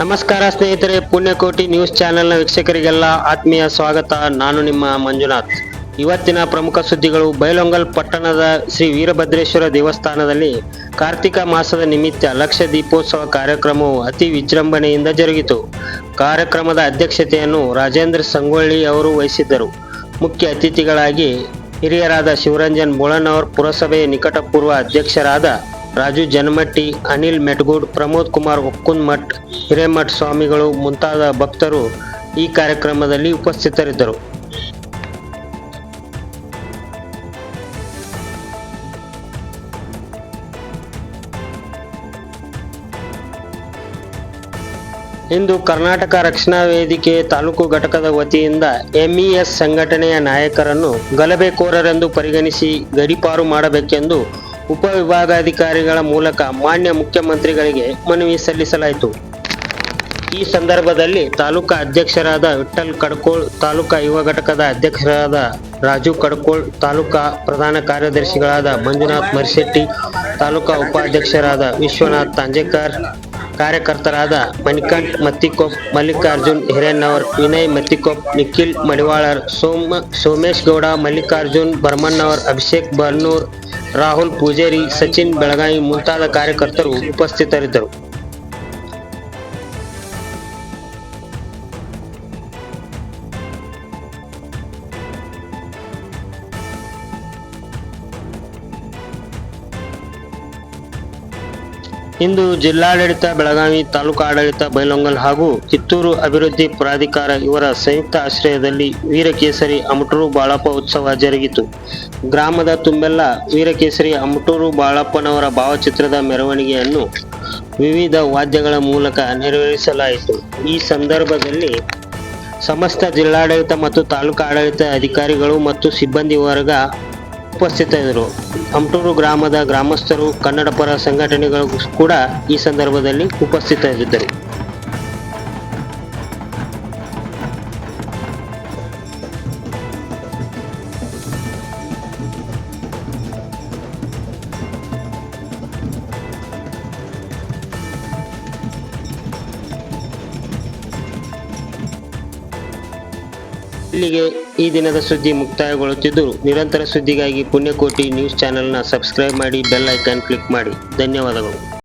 ನಮಸ್ಕಾರ ಸ್ನೇಹಿತರೆ, ಪುಣ್ಯಕೋಟಿ ನ್ಯೂಸ್ ಚಾನೆಲ್ನ ವೀಕ್ಷಕರಿಗೆಲ್ಲ ಆತ್ಮೀಯ ಸ್ವಾಗತ. ನಾನು ನಿಮ್ಮ ಮಂಜುನಾಥ್. ಇವತ್ತಿನ ಪ್ರಮುಖ ಸುದ್ದಿಗಳು ಬೈಲೊಂಗಲ್ ಪಟ್ಟಣದ ಶ್ರೀ ವೀರಭದ್ರೇಶ್ವರ ದೇವಸ್ಥಾನದಲ್ಲಿ ಕಾರ್ತಿಕ ಮಾಸದ ನಿಮಿತ್ತ ಲಕ್ಷ ದೀಪೋತ್ಸವ ಕಾರ್ಯಕ್ರಮವು ಅತಿ ವಿಜೃಂಭಣೆಯಿಂದ ಜರುಗಿತು. ಕಾರ್ಯಕ್ರಮದ ಅಧ್ಯಕ್ಷತೆಯನ್ನು ರಾಜೇಂದ್ರ ಸಂಗೊಳ್ಳಿ ಅವರು ವಹಿಸಿದ್ದರು. ಮುಖ್ಯ ಅತಿಥಿಗಳಾಗಿ ಹಿರಿಯರಾದ ಶಿವರಂಜನ್ ಬೋಳನವರ್ ಪುರಸಭೆಯ ನಿಕಟಪೂರ್ವ ಅಧ್ಯಕ್ಷರಾದ ರಾಜು ಜನ್ಮಟ್ಟಿ, ಅನಿಲ್ ಮೆಟ್ಗೂಡ್, ಪ್ರಮೋದ್ ಕುಮಾರ್ ಒಕ್ಕುನ್ಮಠ್, ಹಿರೇಮಠ್ ಸ್ವಾಮಿಗಳು ಮುಂತಾದ ಭಕ್ತರು ಈ ಕಾರ್ಯಕ್ರಮದಲ್ಲಿ ಉಪಸ್ಥಿತರಿದ್ದರು. ಇಂದು ಕರ್ನಾಟಕ ರಕ್ಷಣಾ ವೇದಿಕೆ ತಾಲೂಕು ಘಟಕದ ವತಿಯಿಂದ ಎಂಇಎಸ್ ಸಂಘಟನೆಯ ನಾಯಕರನ್ನು ಗಲಭೆಕೋರರೆಂದು ಪರಿಗಣಿಸಿ ಗಡಿಪಾರು ಮಾಡಬೇಕೆಂದು ಉಪವಿಭಾಗಾಧಿಕಾರಿಗಳ ಮೂಲಕ ಮಾನ್ಯ ಮುಖ್ಯಮಂತ್ರಿಗಳಿಗೆ ಮನವಿ ಸಲ್ಲಿಸಲಾಯಿತು. ಈ ಸಂದರ್ಭದಲ್ಲಿ ತಾಲೂಕಾ ಅಧ್ಯಕ್ಷರಾದ ವಿಠಲ್ ಕಡ್ಕೋಳ್, ತಾಲೂಕಾ ಯುವ ಘಟಕದ ಅಧ್ಯಕ್ಷರಾದ ರಾಜು ಕಡ್ಕೋಳ್, ತಾಲೂಕಾ ಪ್ರಧಾನ ಕಾರ್ಯದರ್ಶಿಗಳಾದ ಮಂಜುನಾಥ್ ಮರಿಶೆಟ್ಟಿ ತಾಲೂಕಾ ಉಪಾಧ್ಯಕ್ಷರಾದ ವಿಶ್ವನಾಥ್ ತಾಂಜೇಕರ್, ಕಾರ್ಯಕರ್ತರಾದ ಮಣಿಕಂಠ್ ಮತ್ತಿಕೊಪ್ ಮಲ್ಲಿಕಾರ್ಜುನ್ ಹಿರೇನವರ್ ವಿನಯ್ ಮತ್ತಿಕೊಪ್ ನಿಖಿಲ್ ಮಡಿವಾಳರ್, ಸೋಮ, ಸೋಮೇಶ್ ಗೌಡ, ಮಲ್ಲಿಕಾರ್ಜುನ್ ಬರ್ಮಣ್ಣವರ್ ಅಭಿಷೇಕ್ ಬರ್ನೂರ್ ರಾಹುಲ್ ಪೂಜೇರಿ ಸಚಿನ್ ಬೆಳಗಾವಿ ಮುಂತಾದ ಕಾರ್ಯಕರ್ತರು ಉಪಸ್ಥಿತರಿದ್ದರು. ಇಂದು ಜಿಲ್ಲಾಡಳಿತ, ಬೆಳಗಾವಿ ತಾಲೂಕು ಆಡಳಿತ ಬೈಲೊಂಗಲ್ ಹಾಗೂ ಕಿತ್ತೂರು ಅಭಿವೃದ್ಧಿ ಪ್ರಾಧಿಕಾರ ಇವರ ಸಂಯುಕ್ತ ಆಶ್ರಯದಲ್ಲಿ ವೀರಕೇಸರಿ ಅಮಟೂರು ಬಾಳಪ್ಪ ಉತ್ಸವ ಜರುಗಿತು. ಗ್ರಾಮದ ತುಂಬೆಲ್ಲ ವೀರಕೇಸರಿ ಅಮಟೂರು ಬಾಳಪ್ಪನವರ ಭಾವಚಿತ್ರದ ಮೆರವಣಿಗೆಯನ್ನು ವಿವಿಧ ವಾದ್ಯಗಳ ಮೂಲಕ ನೆರವೇರಿಸಲಾಯಿತು. ಈ ಸಂದರ್ಭದಲ್ಲಿ ಸಮಸ್ತ ಜಿಲ್ಲಾಡಳಿತ ಮತ್ತು ತಾಲೂಕು ಆಡಳಿತ ಅಧಿಕಾರಿಗಳು ಮತ್ತು ಸಿಬ್ಬಂದಿ ವರ್ಗ ಉಪಸ್ಥಿತರಿದ್ದರು. ಅಮಟೂರು ಗ್ರಾಮದ ಗ್ರಾಮಸ್ಥರು ಕನ್ನಡ ಪರ ಸಂಘಟನೆಗಳು ಕೂಡ ಈ ಸಂದರ್ಭದಲ್ಲಿ ಉಪಸ್ಥಿತರಿದ್ದರು. ಇಲ್ಲಿಗೆ ಈ ದಿನದ ಸುದ್ದಿ ಮುಕ್ತಾಯಗೊಳ್ಳುತ್ತಿದ್ದು ನಿರಂತರ ಸುದ್ದಿಗಾಗಿ ಪುಣ್ಯಕೋಟಿ ನ್ಯೂಸ್ ಚಾನೆಲ್ನ ಸಬ್ಸ್ಕ್ರೈಬ್ ಮಾಡಿ, ಬೆಲ್ ಐಕಾನ್ ಕ್ಲಿಕ್ ಮಾಡಿ. ಧನ್ಯವಾದಗಳು.